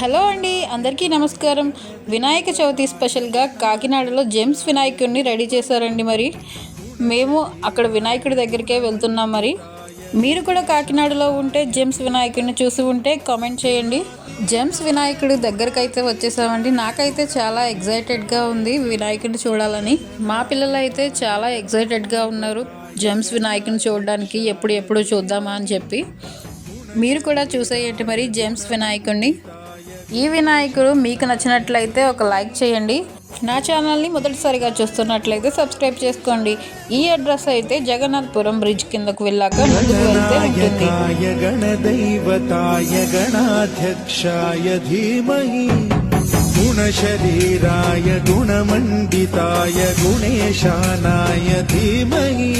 Hello అండి అందరికీ నమస్కారం. వినాయక చవితి స్పెషల్గా కాకినాడలో జేమ్స్ వినాయకుడిని రెడీ చేశారండి మరి. మేము అక్కడ వినాయకుడి దగ్గరికే వెళ్తున్నాం మరి. మీరు కూడా కాకినాడలో ఉంటే జేమ్స్ వినాయకుడిని చూసి ఉంటే కామెంట్ చేయండి. జేమ్స్ వినాయకుడి దగ్గరకైతే వచ్చేసామండి. నాకైతే చాలా ఎగ్జైటెడ్గా ఉంది వినాయకుడిని చూడాలని. మా పిల్లలు అయితే చాలా ఎగ్జైటెడ్గా ఉన్నారు జేమ్స్ వినాయకుని చూడడానికి ఎప్పుడు ఎప్పుడు చూద్దామా అని చెప్పి. మీరు కూడా చూసేయండి మరి జేమ్స్ వినాయకుడిని. ఈ వినాయకుడు మీకు నచ్చినట్లయితే ఒక లైక్ చేయండి. నా ఛానల్ని మొదటిసారిగా చూస్తున్నట్లయితే సబ్స్క్రైబ్ చేసుకోండి. ఈ అడ్రస్ అయితే జగన్నాథ్పురం బ్రిడ్జ్ కిందకు వెళ్ళాక ముందుకు వెళ్తే గుణశరీరాయ గుణమండితాయ గుణేశానాయ ధీమహీ.